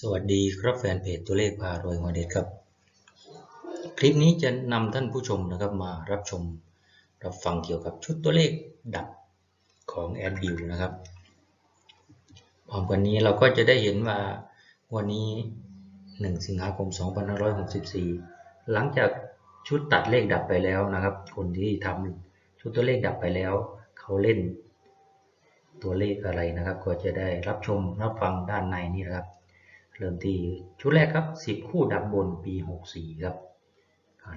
สวัสดีครับแฟนเพจตัวเลขพารวยหัวเด็ดครับ คลิปนี้จะนำท่านผู้ชมนะครับมารับชม รับฟังเกี่ยวกับชุดตัวเลขดับของแอดบิวนะครับพร้อมกันนี้เราก็จะได้เห็นว่าวันนี้ 1 สิงหาคม 2564 หลังจากชุดตัดเลขดับไปแล้วนะครับ คนที่ทำชุดตัวเลขดับไปแล้ว เขาเล่นตัวเลขอะไรนะครับ ก็จะได้รับชมรับฟังด้านในนี่นะครับ เริ่มที่ชุดแรกครับ 10 คู่ดับบนปี 64 ครับ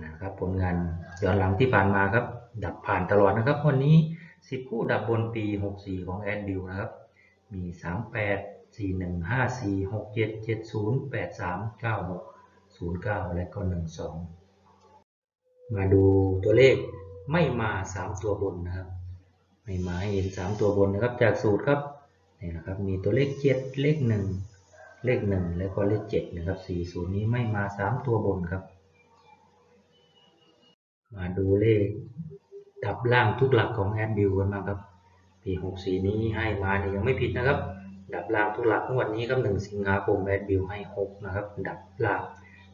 นะครับผลงานย้อนหลังที่ผ่านมาครับ ดับผ่านตลอดนะครับ วันนี้ 10 คู่ดับบนปี 64 ของแอนดิวนะครับ มี 38 41 54 67 70 83 96 09 และก็ 12 มาดูตัวเลขไม่มา 3 ตัวบนนะครับ ไม่มาให้เห็น 3 ตัวบนนะครับจากสูตรครับนี่นะครับมีตัวเลข 7 เลข 1 เลข1แล้วก็เลข7นะครับ4สูตรนี้ไม่มา3ตัวบนครับ มาดูเลขดับล่างทุกหลักของแอดบิวกันมาครับปี64นี้ให้มาเนี่ยยังไม่ผิดนะครับ ดับล่างทุกหลักงวดนี้ครับ1สิงหาคมแอดบิวให้6นะครับ ดับล่าง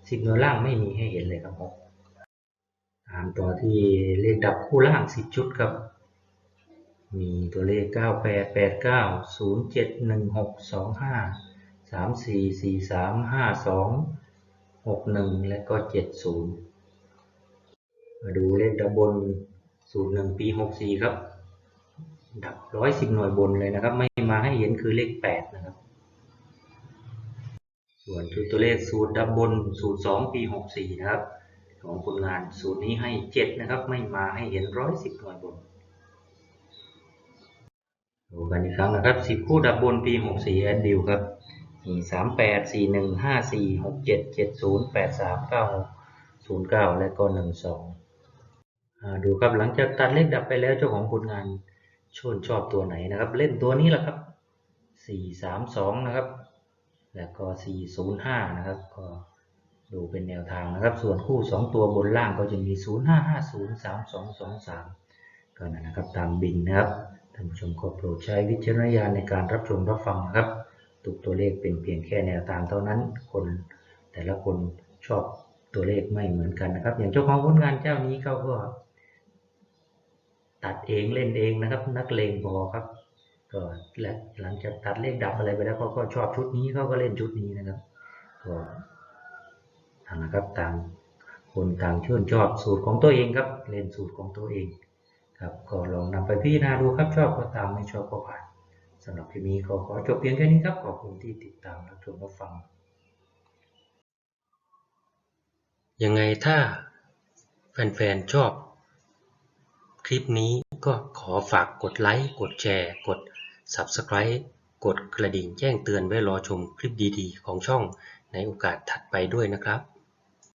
สิบหน่วยล่างไม่มีให้เห็นเลยครับ6ตามต่อที่เลขดับคู่ล่าง10ชุดครับมีตัวเลข 98 89 07 16 2 5 2 6 1และก็70มาดูเลขดับบนสูตรหนึ่งปี64ครับ ดับ110หน่วยบนเลยนะครับ ไม่มาให้เห็นคือเลข8นะครับ ส่วนชุดตัวเลขสูตรดับบนสูตร2ปี64นะครับ ของผลงานสูตรนี้ให้7นะครับ ไม่มาให้เห็น110หน่วยบนดูกันอีกครั้งนะครับ10คู่ดับบนปี64แอดดิวครับ มี3 8 4 1 5 4 6 7 7 0 8 3 9 6 0 9และก็1 2ดูครับหลังจากตัดเลขดับไปแล้วเจ้าของผลงานชนชอบตัวไหนนะครับ เล่นตัวนี้แหละครับ4 3 2นะครับ แล้วก็4 0 5นะครับ ก็ดูเป็นแนวทางนะครับ ส่วนคู่2ตัวบนล่างก็จะมี0 5 5 0 3 2 2 3ก็นั่นนะครับตามบินนะครับท่านผู้ชมก็โปรดใช้วิจารณญาณในการรับชมรับฟังนะครับ ทุกตัวเลขเป็นเพียงแค่แนวทางเท่านั้น คนแต่ละคนชอบตัวเลขไม่เหมือนกันนะครับ อย่างเจ้าของผลงานเจ้านี้เขาก็ ตัดเองเล่นเองนะครับ นักเลงพอครับ ก็และหลังจากตัดเลขดับอะไรไปแล้วเขาก็ชอบชุดนี้เขาก็เล่นชุดนี้นะครับก็ทางนะครับต่างคนต่างชื่นชอบสูตรของตัวเองครับ เล่นสูตรของตัวเอง ครับก็ลองนำไปพิจารณาดูครับชอบก็ตามไม่ชอบก็ผ่าน สำหรับคลิปนี้ก็ขอจบเพียงแค่นี้ครับ ขอบคุณที่ติดตามรับชมรับฟัง ยังไงถ้าแฟนๆชอบ คลิปนี้ก็ขอฝากกดไลค์ กดแชร์ กด Subscribe กดกระดิ่งแจ้งเตือนไว้รอชมคลิปดีๆ ของช่องในโอกาสถัดไปด้วยนะครับ